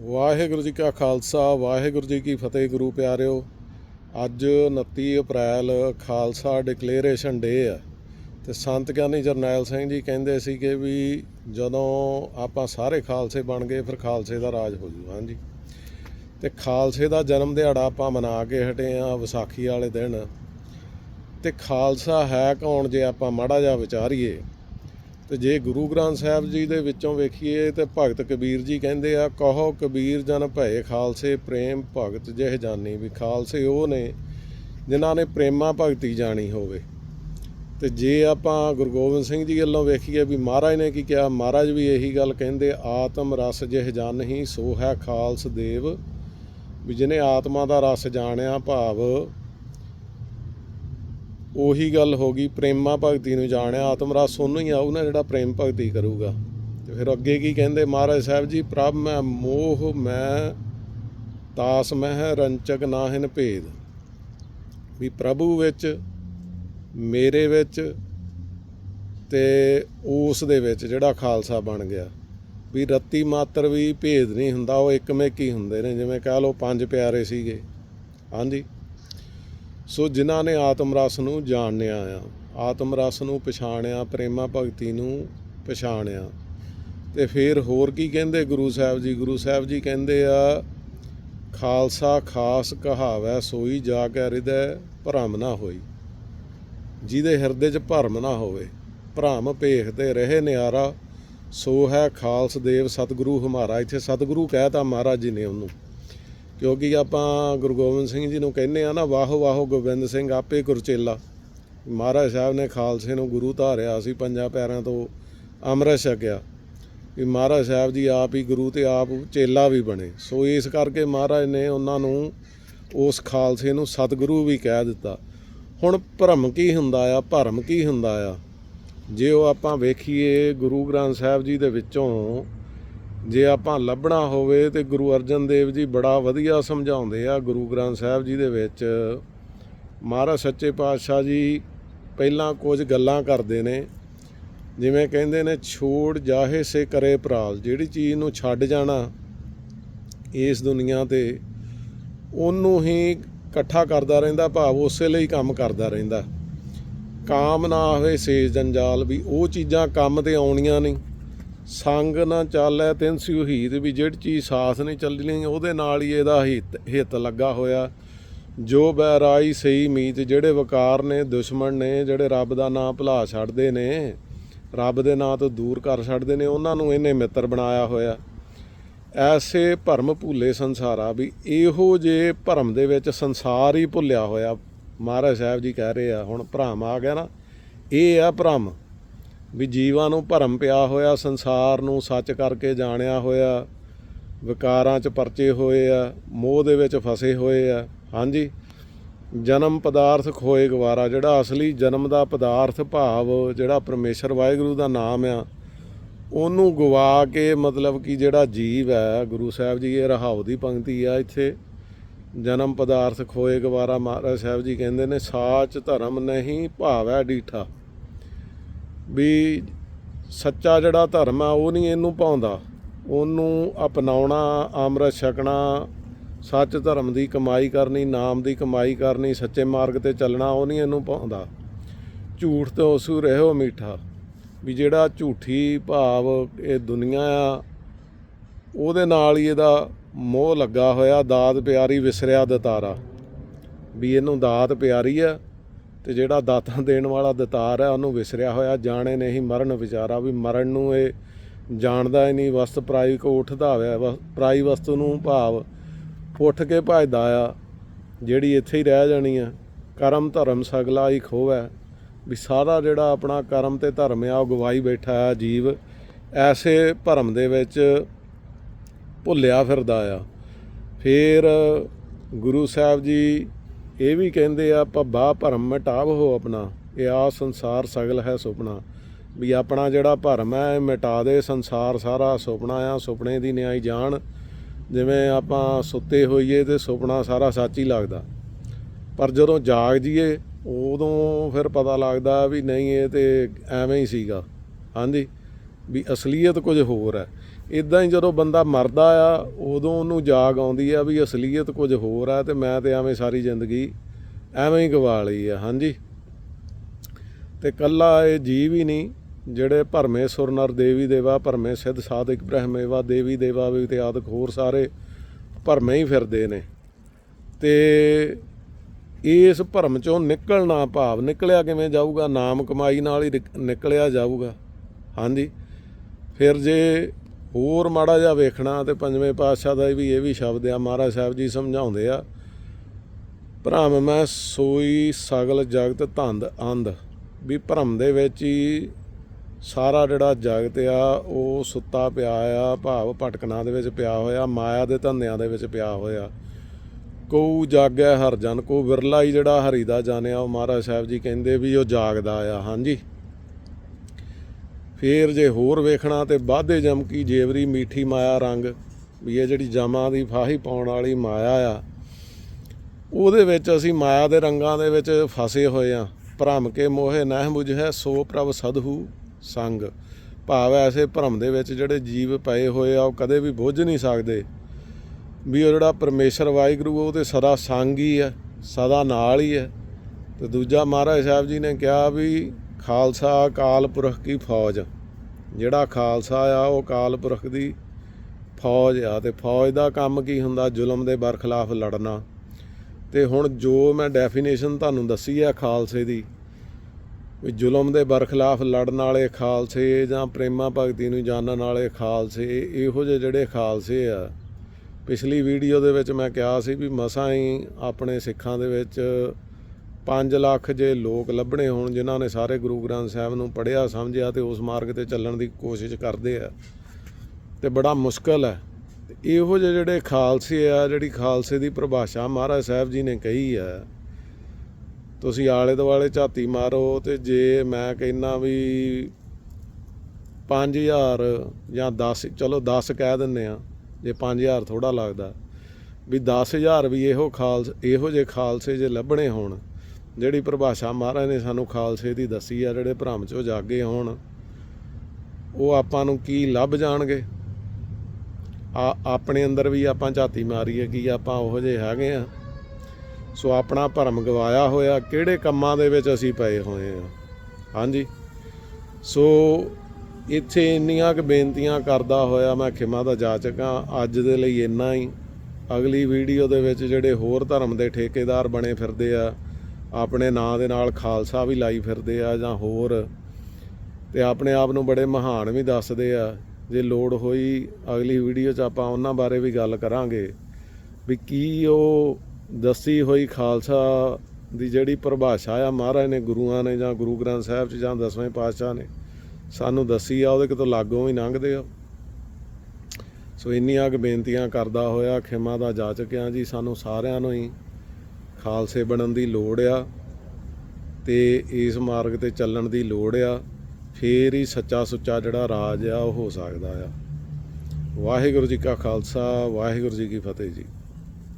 ਵਾਹਿਗੁਰੂ ਜੀ ਕਾ ਖਾਲਸਾ, ਵਾਹਿਗੁਰੂ ਜੀ ਕੀ ਫਤਿਹ ਗੁਰੂ ਪਿਆਰਿਓ। ਅੱਜ 29 ਅਪ੍ਰੈਲ ਖਾਲਸਾ ਡਿਕਲੇਰੇਸ਼ਨ ਡੇ ਆ। ਤੇ ਸੰਤ ਗਿਆਨੀ ਜਰਨੈਲ ਸਿੰਘ ਜੀ ਕਹਿੰਦੇ ਸੀ ਕਿ ਵੀ ਜਦੋਂ ਆਪਾਂ ਸਾਰੇ ਖਾਲਸੇ ਬਣ ਗਏ, ਫਿਰ ਖਾਲਸੇ ਦਾ ਰਾਜ ਹੋ ਜੂ। ਹਾਂਜੀ। ਤੇ ਖਾਲਸੇ ਦਾ ਜਨਮ ਦਿਹਾੜਾ ਆਪਾਂ ਮਨਾ ਕੇ ਹਟੇ ਆ ਵਿਸਾਖੀ ਵਾਲੇ ਦਿਨ। ਤੇ ਖਾਲਸਾ ਹੈ ਕੌਣ ਜੇ ਆਪਾਂ ਮਾੜਾ ਜਿਹਾ ਵਿਚਾਰੀਏ? ਤੇ ਜੇ ਗੁਰੂ ਗ੍ਰੰਥ ਸਾਹਿਬ ਜੀ ਦੇ ਵਿੱਚੋਂ ਵੇਖੀਏ ਤੇ ਭਗਤ ਕਬੀਰ ਜੀ ਕਹਿੰਦੇ ਆ, ਕਹੋ ਕਬੀਰ ਜਨ ਭਏ ਖਾਲਸੇ, ਪ੍ਰੇਮ ਭਗਤ ਜਿਹ ਜਾਨੀ ਵੀ ਖਾਲਸੇ ਉਹ ਨੇ ਜਿਨ੍ਹਾਂ ਨੇ ਪ੍ਰੇਮਾ ਭਗਤੀ ਜਾਣੀ ਹੋਵੇ। ਤੇ ਜੇ ਆਪਾਂ ਗੁਰੂ ਗੋਬਿੰਦ ਸਿੰਘ ਜੀ ਵੱਲੋਂ ਵੇਖੀਏ ਵੀ ਮਹਾਰਾਜ ਨੇ ਕੀ ਕਿਹਾ, ਮਹਾਰਾਜ ਵੀ ਇਹੀ ਗੱਲ ਕਹਿੰਦੇ, ਆਤਮ ਰਸ ਜਿਹ ਜਾਣਹੀ ਸੋ ਹੈ ਖਾਲਸ ਦੇਵ, ਵੀ ਜਿਹਨੇ ਆਤਮਾ ਦਾ ਰਸ ਜਾਣਿਆ ਭਾਵ ਉਹੀ ਗੱਲ ਹੋ ਗਈ, ਪ੍ਰੇਮਾ ਭਗਤੀ ਨੂੰ ਜਾਣਿਆ, ਆਤਮ ਰਸ ਉਹਨੂੰ ਹੀ ਆਊ ਨਾ ਜਿਹੜਾ ਪ੍ਰੇਮ ਭਗਤੀ ਕਰੂਗਾ। ਤੇ ਫਿਰ ਅੱਗੇ ਕੀ ਕਹਿੰਦੇ, ਮਹਾਰਾਜ ਸਾਹਿਬ ਜੀ, ਪ੍ਰਭ ਮੈਂ ਮੋਹ, ਮੈਂ ਤਾਸ ਮਹਿ ਰੰਚਕ, ਨਾਹਿਨ ਭੇਦ। ਵੀ ਪ੍ਰਭੂ ਵਿੱਚ, ਮੇਰੇ ਵਿੱਚ ਤੇ ਉਸ ਦੇ ਵਿੱਚ ਜਿਹੜਾ ਖਾਲਸਾ ਬਣ ਗਿਆ। ਵੀ ਰੱਤੀ ਮਾਤਰ ਵੀ ਭੇਦ ਨਹੀਂ ਹੁੰਦਾ, ਉਹ ਇੱਕਮਿਕ ਹੀ ਹੁੰਦੇ ਨੇ, ਜਿਵੇਂ ਕਹ ਲਓ ਪੰਜ ਪਿਆਰੇ ਸੀਗੇ। ਹਾਂਜੀ? ਸੋ ਜਿਨ੍ਹਾਂ ਨੇ ਆਤਮ ਰਸ ਨੂੰ ਜਾਣਿਆ ਆ, ਆਤਮ ਰਸ ਨੂੰ ਪਛਾਣਿਆ, ਪ੍ਰੇਮਾ ਭਗਤੀ ਨੂੰ ਪਛਾਣਿਆ। ਤੇ ਫਿਰ ਹੋਰ ਕੀ ਕਹਿੰਦੇ ਗੁਰੂ ਸਾਹਿਬ ਜੀ? ਗੁਰੂ ਸਾਹਿਬ ਜੀ ਕਹਿੰਦੇ ਆ, ਖਾਲਸਾ ਖਾਸ ਕਹਾਵੈ, ਸੋਈ ਜਾ ਕੇ ਹਿਰਦੈ ਭਰਮ ਨਾ ਹੋਈ। ਜਿਹਦੇ ਹਿਰਦੇ 'ਚ ਭਰਮ ਨਾ ਹੋਵੇ, ਭਰਮ ਭੇਖਦੇ ਰਹੇ ਨਿਆਰਾ। ਸੋ ਹੈ ਖਾਲਸ ਦੇਵ ਸਤਿਗੁਰੂ ਹਮਾਰਾ। ਇੱਥੇ ਸਤਿਗੁਰੂ ਕਹਿਤਾ ਮਹਾਰਾਜ ਜੀ ਨੇ ਉਹਨੂੰ। ਕਿਉਂਕਿ ਆਪਾਂ ਗੁਰੂ ਗੋਬਿੰਦ ਸਿੰਘ ਜੀ ਨੂੰ ਕਹਿੰਦੇ ਆ ਨਾ, ਵਾਹੋ ਵਾਹੋ ਗੋਬਿੰਦ ਸਿੰਘ, ਆਪੇ ਗੁਰਚੇਲਾ। ਮਹਾਰਾਜ ਸਾਹਿਬ ਨੇ ਖਾਲਸੇ ਨੂੰ ਗੁਰੂ ਧਾਰਿਆ ਸੀ, ਪੰਜਾਂ ਪੈਰਾਂ ਤੋਂ ਅੰਮ੍ਰਿਤ ਛਕਿਆ। ਵੀ ਮਹਾਰਾਜ ਸਾਹਿਬ ਜੀ ਆਪ ਹੀ ਗੁਰੂ ਤੇ ਆਪ ਚੇਲਾ ਵੀ ਬਣੇ। ਸੋ ਇਸ ਕਰਕੇ ਮਹਾਰਾਜ ਨੇ ਉਹਨਾਂ ਨੂੰ ਉਸ ਖਾਲਸੇ ਨੂੰ ਸਤਿਗੁਰੂ ਵੀ ਕਹਿ ਦਿੱਤਾ। ਹੁਣ ਭਰਮ ਕੀ ਹੁੰਦਾ ਆ, ਭਰਮ ਕੀ ਹੁੰਦਾ ਆ? ਜੇ ਉਹ ਆਪਾਂ ਵੇਖੀਏ ਗੁਰੂ ਗ੍ਰੰਥ ਸਾਹਿਬ ਜੀ ਦੇ ਵਿੱਚੋਂ ਜੇ ਆਪਾਂ ਲੱਭਣਾ ਹੋਵੇ ਤੇ ਗੁਰੂ ਅਰਜਨ ਦੇਵ ਜੀ ਬੜਾ ਵਧੀਆ ਸਮਝਾਉਂਦੇ ਆ ਗੁਰੂ ਗ੍ਰੰਥ ਸਾਹਿਬ ਜੀ ਦੇ ਵਿੱਚ। ਮਹਾਰਾਜ ਸੱਚੇ ਪਾਤਸ਼ਾਹ ਜੀ ਪਹਿਲਾਂ ਕੁਝ ਗੱਲਾਂ ਕਰਦੇ ਨੇ, ਜਿਵੇਂ ਕਹਿੰਦੇ ਨੇ, ਛੋੜ ਜਾਹੇ ਸੇ ਕਰੇ ਪ੍ਰਾਲ, ਜਿਹੜੀ ਚੀਜ਼ ਨੂੰ ਛੱਡ ਜਾਣਾ ਇਸ ਦੁਨੀਆ ਤੇ, ਉਹਨੂੰ ਹੀ ਇਕੱਠਾ ਕਰਦਾ ਰਹਿੰਦਾ, ਭਾਵ ਉਸੇ ਲਈ ਕੰਮ ਕਰਦਾ ਰਹਿੰਦਾ। ਕਾਮ ਨਾ ਆਵੇ ਸੇ ਜੰਜਾਲ ਵੀ ਉਹ ਚੀਜ਼ਾਂ ਕੰਮ ਤੇ ਆਉਣੀਆਂ ਨਹੀਂ। ਸੰਗ ਨਾ ਚਾਲੈ ਤਿਨ ਸਿਉ ਹੀਤ ਵੀ ਜਿਹੜੀ ਚੀਜ਼ ਸਾਥ ਨਹੀਂ ਚੱਲਣੀ, ਉਹਦੇ ਨਾਲ ਹੀ ਇਹਦਾ ਹਿੱਤ ਹਿੱਤ ਲੱਗਾ ਹੋਇਆ। ਜੋ ਬੈਰਾਈ ਸਹੀ ਮੀਤ, ਜਿਹੜੇ ਵਕਾਰ ਨੇ, ਦੁਸ਼ਮਣ ਨੇ, ਜਿਹੜੇ ਰੱਬ ਦਾ ਨਾਮ ਭੁਲਾ ਛੱਡਦੇ ਨੇ, ਰੱਬ ਦੇ ਨਾਂ ਤੋਂ ਦੂਰ ਕਰ ਛੱਡਦੇ ਨੇ, ਉਹਨਾਂ ਨੂੰ ਇਹਨੇ ਮਿੱਤਰ ਬਣਾਇਆ ਹੋਇਆ। ਐਸੇ ਭਰਮ ਭੁੱਲੇ ਸੰਸਾਰਾ ਵੀ ਇਹੋ ਜੇ ਭਰਮ ਦੇ ਵਿੱਚ ਸੰਸਾਰ ਹੀ ਭੁੱਲਿਆ ਹੋਇਆ। ਮਹਾਰਾਜ ਸਾਹਿਬ ਜੀ ਕਹਿ ਰਹੇ ਆ, ਹੁਣ ਭ੍ਰਮ ਆ ਗਿਆ ਨਾ, ਇਹ ਆ ਭਰਮ। ਵੀ ਜੀਵਾਂ ਨੂੰ ਭਰਮ ਪਿਆ ਹੋਇਆ, ਸੰਸਾਰ ਨੂੰ ਸੱਚ ਕਰਕੇ ਜਾਣਿਆ ਹੋਇਆ, ਵਿਕਾਰਾਂ 'ਚ ਪਰਚੇ ਹੋਏ ਆ, ਮੋਹ ਦੇ ਵਿੱਚ ਫਸੇ ਹੋਏ ਆ। ਹਾਂਜੀ, ਜਨਮ ਪਦਾਰਥ ਖੋਏ ਗਵਾਰਾ, ਜਿਹੜਾ ਅਸਲੀ ਜਨਮ ਦਾ ਪਦਾਰਥ ਭਾਵ, ਜਿਹੜਾ ਪਰਮੇਸ਼ਰ ਵਾਹਿਗੁਰੂ ਦਾ ਨਾਮ ਆ, ਉਹਨੂੰ ਗਵਾ ਕੇ ਮਤਲਬ ਕਿ ਜਿਹੜਾ ਜੀਵ ਹੈ, ਗੁਰੂ ਸਾਹਿਬ ਜੀ, ਇਹ ਰਹਾਉ ਦੀ ਪੰਕਤੀ ਆ ਇੱਥੇ। ਜਨਮ ਪਦਾਰਥ ਖੋਏ ਗਵਾਰਾ ਮਹਾਰਾਜ ਸਾਹਿਬ ਜੀ ਕਹਿੰਦੇ ਨੇ, ਸਾਚ ਧਰਮ ਨਹੀਂ ਭਾਵ ਹੈ ਡੀਠਾ। ਵੀ ਸੱਚਾ ਜਿਹੜਾ ਧਰਮ ਆ, ਉਹ ਨਹੀਂ ਇਹਨੂੰ ਪਾਉਂਦਾ ਉਹਨੂੰ ਅਪਣਾਉਣਾ ਅੰਮ੍ਰਿਤ ਛਕਣਾ, ਸੱਚ ਧਰਮ ਦੀ ਕਮਾਈ ਕਰਨੀ, ਨਾਮ ਦੀ ਕਮਾਈ ਕਰਨੀ, ਸੱਚੇ ਮਾਰਗ ਤੇ ਚੱਲਣਾ, ਉਹ ਨਹੀਂ ਇਹਨੂੰ ਪਾਉਂਦਾ ਝੂਠ ਤੋਂ ਉਸੂ ਰਹਿਓ ਮਿੱਠਾ। ਵੀ ਜਿਹੜਾ ਝੂਠੀ ਭਾਵ ਇਹ ਦੁਨੀਆ ਆ, ਉਹਦੇ ਨਾਲ ਹੀ ਇਹਦਾ ਮੋਹ ਲੱਗਾ ਹੋਇਆ, ਦਾਤ ਪਿਆਰੀ ਵਿਸਰਿਆ ਦਤਾਰਾ। ਵੀ ਇਹਨੂੰ ਦਾਤ ਪਿਆਰੀ ਆ ਤੇ ਜਿਹੜਾ ਦਾਤਾਂ ਦੇਣ ਵਾਲਾ ਦਤਾਰ ਹੈ, ਉਹਨੂੰ ਵਿਸਰਿਆ ਹੋਇਆ। ਜਾਣੇ ਨਹੀਂ ਮਰਨ ਵਿਚਾਰਾ ਵੀ ਮਰਨ ਨੂੰ ਇਹ ਜਾਣਦਾ ਹੀ ਨਹੀਂ। ਵਸਤ ਪ੍ਰਾਈ ਕੋ ਉੱਠਦਾ ਹੋਇਆ ਵਸ- ਪ੍ਰਾਈ ਵਸਤੂ ਨੂੰ ਭਾਵ ਉੱਠ ਕੇ ਭਜਦਾ ਆ, ਜਿਹੜੀ ਇੱਥੇ ਹੀ ਰਹਿ ਜਾਣੀ ਆ। ਕਰਮ ਧਰਮ ਸਗਲਾ ਹੀ ਖੋਵੈ। ਵੀ ਸਾਰਾ ਜਿਹੜਾ ਆਪਣਾ ਕਰਮ ਤੇ ਧਰਮ ਆ, ਉਹ ਗਵਾਈ ਬੈਠਾ ਆ ਜੀਵ। ਐਸੇ ਭਰਮ ਦੇ ਵਿੱਚ ਭੁੱਲਿਆ ਫਿਰਦਾ ਆ। ਫਿਰ ਗੁਰੂ ਸਾਹਿਬ ਜੀ ਇਹ ਵੀ ਕਹਿੰਦੇ ਆ ਭੱਬਾ ਭਰਮ ਮਿਟਾਵ ਹੋ ਆਪਣਾ। ਇਹ ਆ ਸੰਸਾਰ ਸਗਲ ਹੈ ਸੁਪਨਾ। ਵੀ ਆਪਣਾ ਜਿਹੜਾ ਭਰਮ ਹੈ ਮਿਟਾ ਦੇ ਸੰਸਾਰ ਸਾਰਾ। ਸੁਪਨਾ ਆ, ਸੁਪਨੇ ਦੀ ਨਿਆਈ ਜਾਣ ਜਿਵੇਂ ਆਪਾਂ ਸੁੱਤੇ ਹੋਈਏ ਤੇ ਸੁਪਨਾ ਸਾਰਾ ਸੱਚ ਹੀ ਲੱਗਦਾ। ਪਰ ਜਦੋਂ ਜਾਗ ਜੀਏ, ਉਦੋਂ ਫਿਰ ਪਤਾ ਲੱਗਦਾ ਵੀ ਨਹੀਂ, ਇਹ ਤੇ ਐਵੇਂ ਹੀ ਸੀਗਾ। ਹਾਂਜੀ? ਵੀ ਅਸਲੀਅਤ ਕੁਝ ਹੋਰ ਹੈ। ਇਦਾਂ ਹੀ ਜਦੋਂ ਬੰਦਾ ਮਰਦਾ ਆ, ਉਦੋਂ ਉਹਨੂੰ ਜਾਗ ਆਉਂਦੀ ਆ ਵੀ ਅਸਲੀਅਤ ਕੁਝ ਹੋਰ ਆ ਤੇ ਮੈਂ ਤੇ ਐਵੇਂ ਸਾਰੀ ਜ਼ਿੰਦਗੀ ਐਵੇਂ ਹੀ ਗਵਾ ਲਈ ਆ, ਹਾਂਜੀ। ਤੇ ਕੱਲਾ ਇਹ ਜੀਵ ਹੀ ਨਹੀਂ, ਜਿਹੜੇ ਭਰਮੇ ਸੁਰਨਰ ਦੇਵੀ ਦੇਵਾ, ਭਰਮੇ ਸਿੱਧ ਸਾਧਕ ਬ੍ਰਹਮੇਵਾ ਦੇਵੀ ਦੇਵਾ ਵੀ ਤੇ ਆਦਿਕ ਹੋਰ ਸਾਰੇ ਭਰਮੇ ਹੀ ਫਿਰਦੇ ਨੇ। ਤੇ ਇਸ ਭਰਮ ਚੋਂ ਨਿਕਲਣਾ ਭਾਵ ਨਿਕਲਿਆ ਕਿਵੇਂ ਜਾਊਗਾ? ਨਾਮ ਕਮਾਈ ਨਾਲ ਹੀ ਨਿਕ- ਨਿਕਲਿਆ ਜਾਊਗਾ। ਹਾਂਜੀ। ਫਿਰ ਜੇ ਹੋਰ ਮਾੜਾ ਜਿਹਾ ਵੇਖਣਾ ਤੇ ਪੰਜਵੇਂ ਪਾਤਸ਼ਾਹ ਦਾ ਵੀ ਇਹ ਵੀ ਸ਼ਬਦ ਆ, ਮਹਾਰਾਜ ਸਾਹਿਬ ਜੀ ਸਮਝਾਉਂਦੇ ਆ, ਭਰਮ ਮੈਂ ਸੋਈ ਸਗਲ ਜਗਤ ਧੰਦ ਅੰਧ, ਵੀ ਭਰਮ ਦੇ ਵਿੱਚ ਹੀ ਸਾਰਾ ਜਿਹੜਾ ਜਗਤ ਆ, ਉਹ ਸੁੱਤਾ ਪਿਆ ਆ, ਭਾਵ ਭਟਕਣਾ ਦੇ ਵਿੱਚ ਪਿਆ ਹੋਇਆ, ਮਾਇਆ ਦੇ ਧੰਦਿਆਂ ਦੇ ਵਿੱਚ ਪਿਆ ਹੋਇਆ। ਕੋ ਜਾਗੈ ਹਰ ਜਨ ਕੋ ਵਿਰਲਾ ਹੀ ਜਿਹੜਾ ਹਰੀ ਦਾ ਜਾਣਿਆ ਉਹ ਮਹਾਰਾਜ ਸਾਹਿਬ ਜੀ ਕਹਿੰਦੇ ਵੀ ਉਹ ਜਾਗਦਾ ਆ, ਹਾਂਜੀ? ਫੇਰ ਜੇ ਹੋਰ ਵੇਖਣਾ ਤੇ ਬਾਧੇ ਜਮਕੀ ਜੇਵਰੀ, ਮੀਠੀ ਮਾਇਆ ਰੰਗ, ਵੀ ਇਹ ਜਿਹੜੀ ਜਮਾਂ ਦੀ ਫਾਹੀ ਪਾਉਣ ਵਾਲੀ ਮਾਇਆ ਆ, ਉਹਦੇ ਵਿੱਚ ਅਸੀਂ ਮਾਇਆ ਦੇ ਰੰਗਾਂ ਦੇ ਵਿੱਚ ਫਸੇ ਹੋਏ ਆ। ਭਰਮ ਕੇ ਮੋਹੇ ਨਹਿ ਮੁਝੈ ਸੋ ਪ੍ਰਭ ਸਦਹੂ ਸੰਗ। ਭਾਵ ਐਸੇ ਭਰਮ ਦੇ ਵਿੱਚ ਜਿਹੜੇ ਜੀਵ ਪਏ ਹੋਏ ਆ, ਉਹ ਕਦੇ ਵੀ ਬੁੱਝ ਨਹੀਂ ਸਕਦੇ। ਵੀ ਉਹ ਜਿਹੜਾ ਪਰਮੇਸ਼ਰ ਵਾਹਿਗੁਰੂ, ਉਹ ਤੇ ਸਦਾ ਸੰਗ ਹੀ ਹੈ, ਸਦਾ ਨਾਲ ਹੀ ਹੈ। ਤੇ ਦੂਜਾ ਮਹਾਰਾਜ ਸਾਹਿਬ ਜੀ ਨੇ ਕਿਹਾ ਵੀ, ਖਾਲਸਾ ਅਕਾਲ ਪੁਰਖ ਕੀ ਫੌਜ। ਜਿਹੜਾ ਖਾਲਸਾ ਆ, ਉਹ ਅਕਾਲ ਪੁਰਖ ਦੀ ਫੌਜ ਆ ਤੇ ਫੌਜ ਦਾ ਕੰਮ ਕੀ ਹੁੰਦਾ? ਜ਼ੁਲਮ ਦੇ ਬਰਖਲਾਫ ਲੜਨਾ। ਤੇ ਹੁਣ ਜੋ ਮੈਂ ਡੈਫੀਨੇਸ਼ਨ ਤੁਹਾਨੂੰ ਦੱਸੀ ਆ ਖਾਲਸੇ ਦੀ, ਵੀ ਜ਼ੁਲਮ ਦੇ ਬਰਖਲਾਫ ਲੜਨ ਵਾਲੇ ਖਾਲਸੇ ਜਾਂ ਪ੍ਰੇਮਾ ਭਗਤੀ ਨੂੰ ਜਾਣਨ ਵਾਲੇ ਖਾਲਸੇ, ਇਹੋ ਜਿਹੇ ਜਿਹੜੇ ਖਾਲਸੇ ਆ। ਪਿਛਲੀ ਵੀਡੀਓ ਦੇ ਵਿੱਚ ਮੈਂ ਕਿਹਾ ਸੀ ਵੀ ਮਸਾਂ ਹੀ ਆਪਣੇ ਸਿੱਖਾਂ ਦੇ ਵਿੱਚ 5 ਲੱਖ ਜੇ ਲੋਕ ਲੱਭਣੇ ਹੋਣ, ਜਿਨ੍ਹਾਂ ਨੇ ਸਾਰੇ ਗੁਰੂ ਗ੍ਰੰਥ ਸਾਹਿਬ ਨੂੰ ਪੜ੍ਹਿਆ, ਸਮਝਿਆ ਤੇ ਉਸ ਮਾਰਗ ਤੇ ਚੱਲਣ ਦੀ ਕੋਸ਼ਿਸ਼ ਕਰਦੇ ਆ, ਤੇ ਬੜਾ ਮੁਸ਼ਕਲ ਹੈ। ਤੇ ਇਹੋ ਜਿਹੇ ਜਿਹੜੇ ਖਾਲਸੇ ਆ, ਜਿਹੜੀ ਖਾਲਸੇ ਦੀ ਪਰਿਭਾਸ਼ਾ ਮਹਾਰਾਜ ਸਾਹਿਬ ਜੀ ਨੇ ਕਹੀ ਆ, ਤੁਸੀਂ ਆਲੇ ਦੁਆਲੇ ਝਾਤੀ ਮਾਰੋ ਤੇ ਜੇ ਮੈਂ ਕਹਿੰਨਾ ਵੀ 5000 ਜਾਂ 10 ਚਲੋ 10 ਕਹਿ ਦਿੰਨੇ ਆ, ਜੇ 5000 ਥੋੜਾ ਲੱਗਦਾ, ਵੀ 10000 ਵੀ ਇਹੋ ਖਾਲਸ, ਇਹੋ ਜੇ ਖਾਲਸੇ ਜੇ ਲੱਭਣੇ ਹੋਣ ਜਿਹੜੀ ਪਰਿਭਾਸ਼ਾ ਮਹਾਰਾਜ ਨੇ ਸਾਨੂੰ ਖਾਲਸੇ ਦੀ ਦੱਸੀ ਆ, ਜਿਹੜੇ ਭ੍ਰਮ ਚੋਂ ਜਾਗੇ ਹੋਣ, ਉਹ ਆਪਾਂ ਨੂੰ ਕੀ ਲੱਭ ਜਾਣਗੇ? ਆ, ਆਪਣੇ ਅੰਦਰ ਵੀ ਆਪਾਂ ਝਾਤੀ ਮਾਰੀਏ, ਕਿ ਆਪਾਂ ਉਹੋ ਜਿਹੇ ਹੈਗੇ ਆ? ਸੋ ਆਪਣਾ ਭਰਮ ਗਵਾਇਆ ਹੋਇਆ, ਕਿਹੜੇ ਕੰਮਾਂ ਦੇ ਵਿੱਚ ਅਸੀਂ ਪਏ ਹੋਏ ਆ? ਹਾਂਜੀ। ਸੋ ਇੱਥੇ ਇੰਨੀਆਂ ਕੁ ਬੇਨਤੀਆਂ ਕਰਦਾ ਹੋਇਆ ਮੈਂ ਖਿਮਾ ਦਾ ਜਾਚਕ ਹਾਂ ਅੱਜ ਦੇ ਲਈ ਇੰਨਾ ਹੀ। ਅਗਲੀ ਵੀਡੀਓ ਦੇ ਵਿੱਚ ਜਿਹੜੇ ਹੋਰ ਧਰਮ ਦੇ ਠੇਕੇਦਾਰ ਬਣੇ ਫਿਰਦੇ ਆ ਆਪਣੇ ਨਾਂ ਦੇ ਨਾਲ ਖਾਲਸਾ ਵੀ ਲਾਈ ਫਿਰਦੇ ਆ ਜਾਂ ਹੋਰ। ਤੇ ਆਪਣੇ ਆਪ ਨੂੰ ਬੜੇ ਮਹਾਨ ਵੀ ਦੱਸਦੇ ਆ। ਜੇ ਲੋੜ ਹੋਈ ਅਗਲੀ ਵੀਡੀਓ 'ਚ ਆਪਾਂ ਉਹਨਾਂ ਬਾਰੇ ਵੀ ਗੱਲ ਕਰਾਂਗੇ ਵੀ ਕੀ ਉਹ ਦੱਸੀ ਹੋਈ ਖਾਲਸਾ ਦੀ ਜਿਹੜੀ ਪਰਿਭਾਸ਼ਾ ਆ। ਮਹਾਰਾਜ ਨੇ ਗੁਰੂਆਂ ਨੇ ਜਾਂ ਗੁਰੂ ਗ੍ਰੰਥ ਸਾਹਿਬ 'ਚ ਜਾਂ ਦਸਵੇਂ ਪਾਤਸ਼ਾਹ ਨੇ ਸਾਨੂੰ ਦੱਸੀ ਆ, ਉਹਦੇ ਕਿਤੋਂ ਲਾਗੋਂ ਵੀ ਲੰਘਦੇ ਆ। ਸੋ ਇੰਨੀਆਂ ਕੁ ਬੇਨਤੀਆਂ ਕਰਦਾ ਹੋਇਆ, ਖਿਮਾ ਦਾ ਜਾ ਚੁੱਕਿਆ ਜੀ ਸਾਨੂੰ ਸਾਰਿਆਂ ਨੂੰ ਹੀ। ਖਾਲਸੇ ਬਣਨ ਦੀ ਲੋੜ ਆ ਤੇ ਇਸ ਮਾਰਗ ਤੇ ਚੱਲਣ ਦੀ ਲੋੜ ਆ, ਫੇਰ ਹੀ ਸੱਚਾ ਸੁੱਚਾ ਜਿਹੜਾ ਰਾਜ ਆ, ਉਹ ਹੋ ਸਕਦਾ ਆ। ਵਾਹਿਗੁਰੂ ਜੀ ਕਾ ਖਾਲਸਾ, ਵਾਹਿਗੁਰੂ ਜੀ ਕੀ ਫਤਿਹ ਜੀ।